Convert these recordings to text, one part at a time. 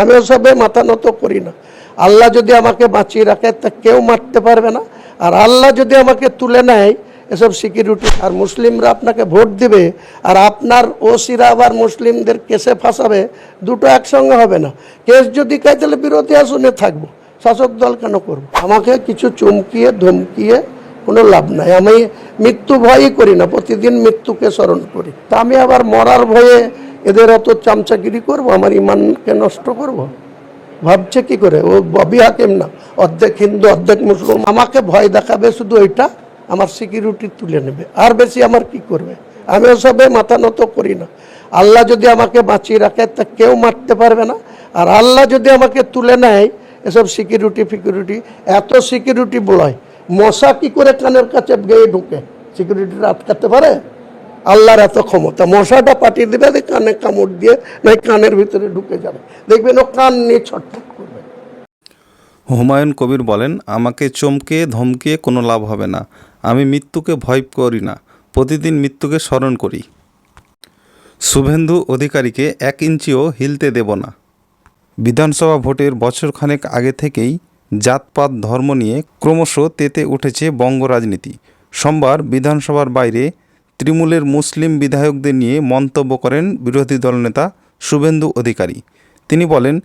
আমি ওসবে মাথা নত করি না। আল্লাহ যদি আমাকে বাঁচিয়ে রাখে, তা কেউ মারতে পারবে না। আর আল্লাহ যদি আমাকে তুলে নেয়, এসব সিকিউরিটি আর মুসলিমরা আপনাকে ভোট দিবে, আর আপনার ওসিরা আবার মুসলিমদের কেসে ফাঁসাবে, দুটো একসঙ্গে হবে না। কেস যদি খাই তাহলে বিরোধী আসনে থাকব। শাসক দল কেন করব? আমাকে কিছু চমকিয়ে, ধমকিয়ে কোনো লাভ নাই। আমি মৃত্যু ভয়ই করি না, প্রতিদিন মৃত্যুকে স্মরণ করি। তা আমি আবার মরার ভয়ে এদের অত চামচাগিরি করব? আমার ইমানকে নষ্ট করব। ভাবছে কি করে? ও ববি হাকিম না। অর্ধেক হিন্দু, অর্ধেক মুসলিম আমাকে ভয় দেখাবে শুধু ওইটা, আমার সিকিউরিটি তুলে নেবে। আর বেশি আমার কি করবে? আমি ওসবে মাথা নত করি না। আল্লাহ যদি আমাকে বাঁচিয়ে রাখে, তা কেউ মারতে পারবে না। আর আল্লাহ যদি আমাকে তুলে নেয়, এসব সিকিউরিটি ফিকিউরিটি, এত সিকিউরিটি বলয়, মশা কি করে কানের কাছে গিয়ে ঢুকে? সিকিউরিটিটা আটকাতে পারে? আল্লাহর এত ক্ষমতা। মশাটা পাঠিয়ে দেবে দিয়ে কানে কামড় দিয়ে নয় কানের ভিতরে ঢুকে যাবে। দেখবেন ও কান নিয়ে ছটফট করবে। হুমায়ুন কবির বলেন, আমাকে চমকে, ধমকে কোনো লাভ হবে না। আমি মৃত্যুকে ভয় করি না। প্রতিদিন মৃত্যুকে স্মরণ করি। শুভেন্দু অধিকারীকে এক ইঞ্চিও হিলতে দেব না। বিধানসভা ভোটের বছরখানেক আগে থেকেই জাতপাত ধর্ম নিয়ে ক্রমশ তেতে উঠেছে বঙ্গ রাজনীতি। সোমবার বিধানসভার বাইরে তৃণমূলের মুসলিম বিধায়কদের নিয়ে মন্তব্য করেন বিরোধী দলনেতা শুভেন্দু অধিকারী। তিনি বলেন,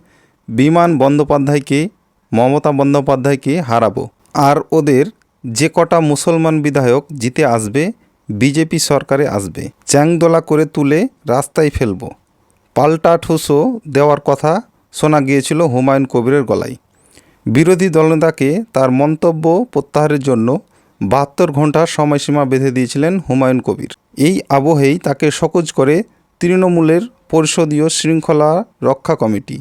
বিমান বন্দ্যোপাধ্যায়কে, মমতা বন্দ্যোপাধ্যায়কে হারাবো। আর ওদের যে কটা মুসলমান বিধায়ক জিতে আসবে, বিজেপি সরকারে আসবে। চ্যাংদোলা করে তুলে রাস্তায় ফেলব। পাল্টা ঠুসো দেওয়ার কথা শোনা গিয়েছিল হুমায়ুন কবিরের গলায়। বিরোধী দলনেতাকে তার মন্তব্য প্রত্যাহারের জন্য বাহাত্তর ঘণ্টা সময়সীমা বেঁধে দিয়েছিলেন হুমায়ুন কবির। এই আবহেই তাকে সকোজ করে তৃণমূলের পরিষদীয় শৃঙ্খলা রক্ষা কমিটি।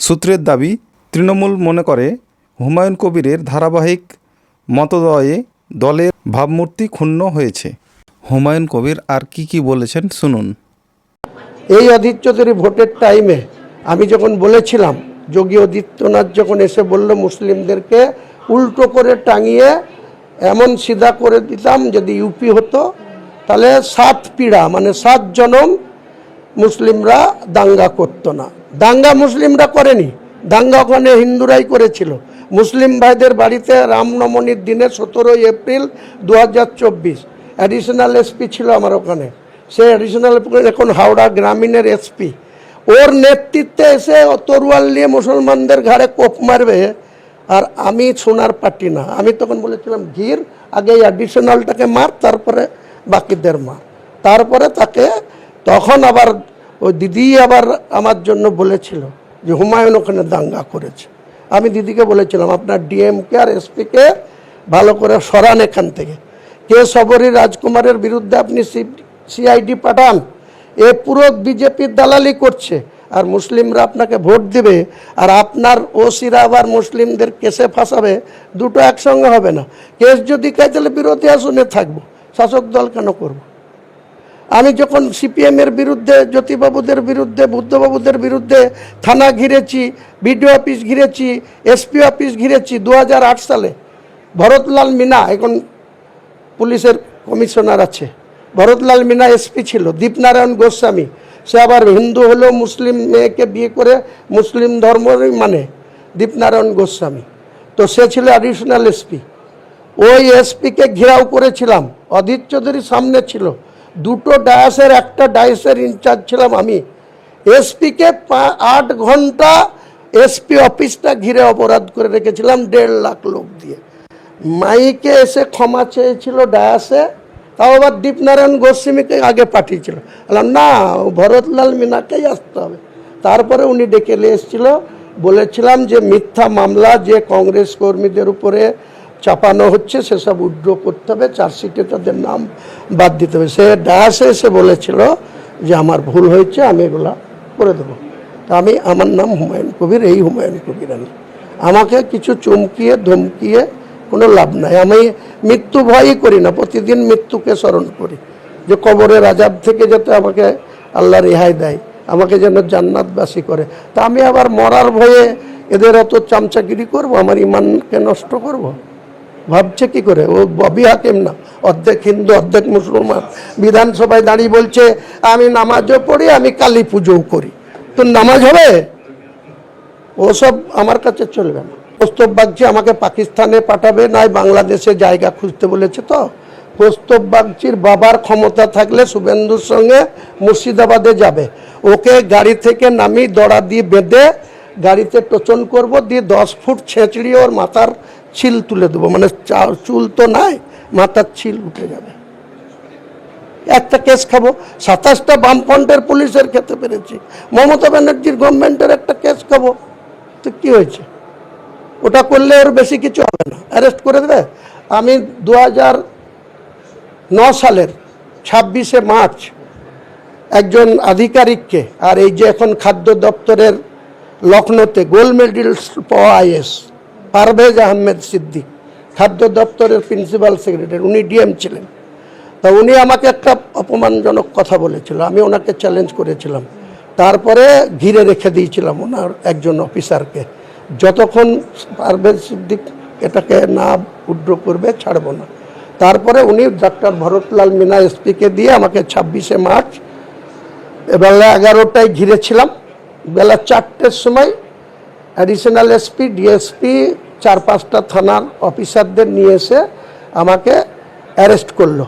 সূত্রের দাবি, তৃণমূল মনে করে হুমায়ুন কবিরের ধারাবাহিক মতদয়ে দলের ভাবমূর্তি ক্ষুণ্ণ হয়েছে। হুমায়ুন কবির আর কি কি বলেছেন শুনুন। এই অধীর চৌধুরী ভোটের টাইমে আমি যখন বলেছিলাম, যোগী আদিত্যনাথ যখন এসে বলল, মুসলিমদেরকে উল্টো করে টাঙিয়ে এমন সিধা করে দিতাম যদি ইউপি হতো, তাহলে সাত পীড়া মানে সাত জনম মুসলিমরা দাঙ্গা করতো না। দাঙ্গা মুসলিমরা করেনি, দাঙ্গা ওখানে হিন্দুরাই করেছিল। মুসলিম ভাইদের বাড়িতে রামনবমীর দিনে সতেরোই এপ্রিল দু হাজার চব্বিশ অ্যাডিশনাল এসপি ছিল আমার ওখানে। সে অ্যাডিশনাল এখন হাওড়া গ্রামীণের এসপি ওর নেতৃত্বে এসে তরুয়াল নিয়ে মুসলমানদের ঘাড়ে কোপ মারবে আর আমি সোনার পাটি না। আমি তখন বলেছিলাম ঘির আগে অ্যাডিশনালটাকে মার, তারপরে বাকিদের মার। তারপরে তাকে তখন আবার ওই দিদি আবার আমার জন্য বলেছিল যে, হুমায়ুন ওখানে দাঙ্গা করেছে। আমি দিদিকে বলেছিলাম, আপনার ডিএমকে আর এসপিকে ভালো করে সরান এখান থেকে। কে সবরী রাজকুমারের বিরুদ্ধে আপনি সিআইডি পাঠান। এ পুরো বিজেপির দালালি করছে। আর মুসলিমরা আপনাকে ভোট দিবে, আর আপনার ওসিরা আবার মুসলিমদের কেসে ফাঁসাবে, দুটো একসঙ্গে হবে না। কেস যদি খাই তাহলে বিরোধী আসনে থাকব। শাসক দল কেন করব? আমি যখন সিপিএমের বিরুদ্ধে, জ্যোতিবাবুদের বিরুদ্ধে, বুদ্ধবাবুদের বিরুদ্ধে থানা ঘিরেছি, বিডিও অফিস ঘিরেছি, এসপি অফিস ঘিরেছি দু হাজার আট সালে, ভরতলাল মিনা, এখন পুলিশের কমিশনার আছে, ভরতলাল মিনা এসপি ছিল, দীপনারায়ণ গোস্বামী সে আবার হিন্দু হলেও মুসলিম মেয়েকে বিয়ে করে মুসলিম ধর্মই মানে দীপনারায়ণ গোস্বামী। তো সে ছিল অ্যাডিশনাল এসপি ওই এসপিকে ঘেরাও করেছিলাম। অধীর চৌধুরী সামনে ছিল। দুটো ডায়াসের, একটা ডায়াসের ইনচার্জ ছিলাম আমি। এসপিকে আট ঘণ্টা এসপি অফিসটা ঘিরে অপরাধ করে রেখেছিলাম, দেড় লাখ লোক দিয়ে। মাইকে এসে ক্ষমা চেয়েছিল ডায়াসে। তাও আবার দীপনারায়ণ গোস্বামীকে আগে পাঠিয়েছিল। বললাম, না, ভরতলাল মিনাকেই আসতে হবে। তারপরে উনি ডেকে এসেছিল। বলেছিলাম যে মিথ্যা মামলা যে কংগ্রেস কর্মীদের উপরে চাপানো হচ্ছে, সেসব উড্র করতে হবে, চার্জশিটে তাদের নাম বাদ দিতে হবে। সে ডায়াসে এসে বলেছিল যে, আমার ভুল হয়েছে, আমি এগুলা করে দেবো। তা আমি, আমার নাম হুমায়ুন কবির, এই হুমায়ুন কবির আমি। আমাকে কিছু চমকিয়ে, ধমকিয়ে কোনো লাভ নাই। আমি মৃত্যু ভয়ই করি না, প্রতিদিন মৃত্যুকে স্মরণ করি। যে কবরের আজাব থেকে যাতে আমাকে আল্লাহ রেহাই দেয়, আমাকে যেন জান্নাতবাসী করে। তা আমি আবার মরার ভয়ে এদের অত চামচাগিরি করব, আমার ইমানকে নষ্ট করব। ভাবছে কি করে? ও ববি হাকিম না, অর্ধেক হিন্দু, অর্ধেক মুসলমান। বিধানসভায় দাঁড়িয়ে বলছে, আমি নামাজও পড়ি, আমি কালী পুজোও করি। তো নামাজ হবে? ওসব আমার কাছে চলবে না। প্রস্তব বাগচি আমাকে পাকিস্তানে পাঠাবে নয় বাংলাদেশে জায়গা খুঁজতে বলেছে তো। প্রস্তব বাগচির বাবার ক্ষমতা থাকলে শুভেন্দুর সঙ্গে মুর্শিদাবাদে যাবে। ওকে গাড়ি থেকে নামি দড়া দিয়ে বেঁধে গাড়িতে টোচন করব, দিয়ে দশ ফুট ছেঁচড়িয়ে ওর মাথার ছিল তুলে দেবো। মানে চুল তো নাই, মাথার ছিল উঠে যাবে। একটা কেস খাব। সাতাশটা বামফ্রন্টের পুলিশের খেতে পেরেছি। মমতা ব্যানার্জির গভর্নমেন্টের একটা কেস খাব। তো কি হয়েছে? ওটা করলে ওর বেশি কিছু হবে না। অ্যারেস্ট করে দেবে। আমি দু সালের ছাব্বিশে মার্চ একজন আধিকারিককে আর এই যে এখন খাদ্য দপ্তরের লখনৌতে গোল্ড মেডেল পাওয়া পারভেজ আহমেদ সিদ্দিক, খাদ্য দপ্তরের প্রিন্সিপাল সেক্রেটারি, উনি ডিএম ছিলেন। তা উনি আমাকে একটা অপমানজনক কথা বলেছিল। আমি ওনাকে চ্যালেঞ্জ করেছিলাম। তারপরে ঘিরে রেখে দিয়েছিলাম ওনার একজন অফিসারকে যতক্ষণ পারভেজ সিদ্দিক এটাকে না উড্র করবে, ছাড়ব না। তারপরে উনি ডক্টর ভরতলাল মিনা এসপিকে দিয়ে আমাকে ছাব্বিশে মার্চ, বেলা এগারোটায় ঘিরেছিলাম। বেলা চারটের সময় অ্যাডিশনাল এসপি ডিএসপি চার পাঁচটা থানার অফিসারদের নিয়ে এসে আমাকে অ্যারেস্ট করল।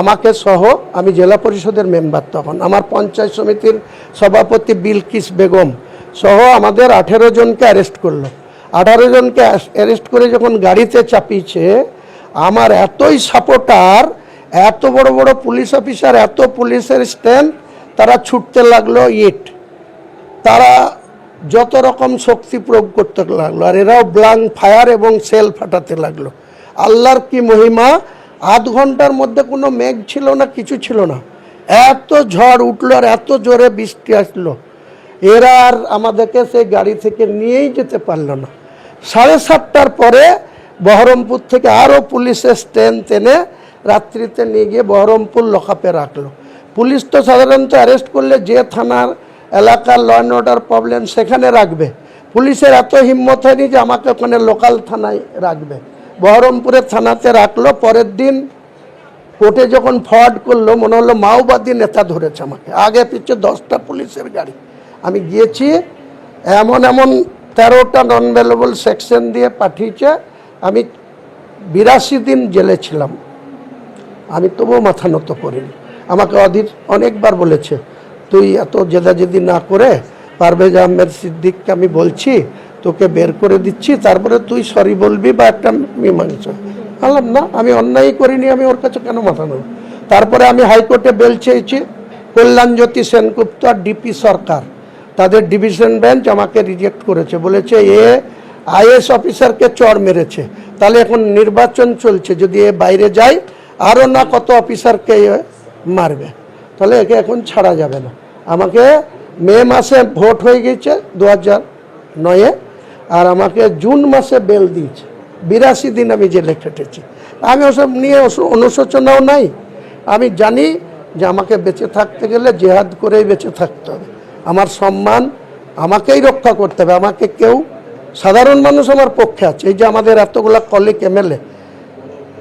আমাকে সহ আমি জেলা পরিষদের মেম্বার তখন। আমার পঞ্চায়েত সমিতির সভাপতি বিলকিস বেগম সহ আমাদের আঠেরো জনকে অ্যারেস্ট করল। আঠারো জনকে অ্যারেস্ট করে যখন গাড়িতে চাপিয়েছে, আমার এতই সাপোর্টার এত বড় বড় পুলিশ অফিসার এত পুলিশের স্ট্যান্ড তারা ছুটতে লাগল ইট। তারা যত রকম শক্তি প্রয়োগ করতে লাগল, আর এরাও ব্লাং ফায়ার এবং সেল ফাটাতে লাগল। আল্লাহর কি মহিমা? আধ ঘণ্টার মধ্যে কোনো মেঘ ছিল না, কিছু ছিল না। এত ঝড় উঠল আর এত জোরে বৃষ্টি আসলো। এরা আর আমাদেরকে সেই গাড়ি থেকে নিয়েই যেতে পারল না। সাড়ে সাতটার পরে বহরমপুর থেকে আরও পুলিশের স্ট্রেন্থ এনে রাত্রিতে নিয়ে গিয়ে বহরমপুর লকআপে রাখল। পুলিশ তো সাধারণত অ্যারেস্ট করলে যে থানার এলাকার ল অ্যান্ড অর্ডার প্রবলেম সেখানে রাখবে। পুলিশের এত হিম্মত হয়নি যে আমাকে ওখানে লোকাল থানায় রাখবে। বহরমপুরের থানাতে রাখল, পরের দিন কোর্টে যখন ফ্রড করল, মনে হলো মাওবাদী নেতা ধরেছে আমাকে। আগে পিছে দশটা পুলিশের গাড়ি। আমি গিয়েছি, এমন এমন তেরোটা নন ভ্যালুয়েবল সেকশন দিয়ে পাঠিয়েছে, আমি বিরাশি দিন জেলে ছিলাম। আমি তবুও মাথা নত করিনি। আমাকে অধীর অনেকবার বলেছে, তুই এত জেদাজেদি না করে পারভেজ আহমেদ সিদ্দিককে আমি বলছি, তোকে বের করে দিচ্ছি, তারপরে তুই সরি বলবি বা একটা মীমাংসা। বললাম, না, আমি অন্যায় করিনি, আমি ওর কাছে কেন মাথা নেব তারপরে আমি হাইকোর্টে বেল চেয়েছি, কল্যাণজ্যোতি সেনগুপ্ত আর ডিপি সরকার। তাদের ডিভিশন বেঞ্চ আমাকে রিজেক্ট করেছে। বলেছে, এ আইএস অফিসারকে চর মেরেছে। তাহলে এখন নির্বাচন চলছে। যদি এ বাইরে যায় আরও না কত অফিসারকে মারবে? তাহলে একে এখন ছাড়া যাবে না। আমাকে মে মাসে ভোট হয়ে গেছে দু হাজার নয়ে আর আমাকে জুন মাসে বেল দিয়েছে। বিরাশি দিন আমি জেলে খেটেছি। আমি ওসব নিয়ে অনুশোচনাও নাই। আমি জানি যে আমাকে বেঁচে থাকতে গেলে জেহাদ করেই বেঁচে থাকতে হবে। আমার সম্মান আমাকেই রক্ষা করতে হবে, আমাকে কেউ সাধারণ মানুষ আমার পক্ষে আছে। এই যে আমাদের এতগুলা কলিক এমএলএ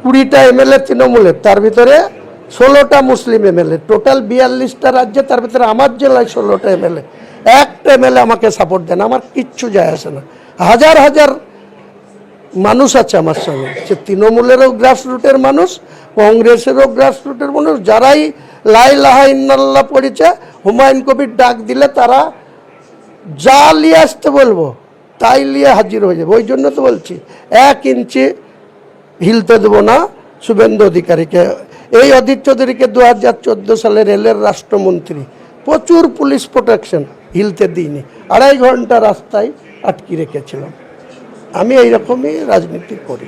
কুড়িটা এমএলএ তৃণমূলের, তার ভিতরে ষোলোটা মুসলিম এমএলএ টোটাল বিয়াল্লিশটা রাজ্যে, তার ভিতরে আমার জেলায় ষোলোটা এমএলএ একটা এমএলএ আমাকে সাপোর্ট দেন, আমার কিচ্ছু যায় আসে না। হাজার হাজার মানুষ আছে আমার সঙ্গে, সে তৃণমূলেরও গ্রাসরুটের মানুষ, কংগ্রেসেরও গ্রাসরুটের মানুষ, যারাই লাই লাহা ইন্নাল্লাহ পড়েছে হুমায়ুন কবির ডাক দিলে তারা, যা নিয়ে আসতে বলব, তাই নিয়ে হাজির হয়ে যাবে। ওই জন্য তো বলছি, এক ইঞ্চি হিলতে দেবো না শুভেন্দু অধিকারীকে। এই অধীর চৌধুরীকে দু হাজার চোদ্দ সালে রেলের রাষ্ট্রমন্ত্রী, প্রচুর পুলিশ প্রোটেকশন হিলতে দিইনি। আড়াই ঘণ্টা রাস্তায় আটকে রেখেছিলাম। আমি এইরকমই রাজনীতি করি।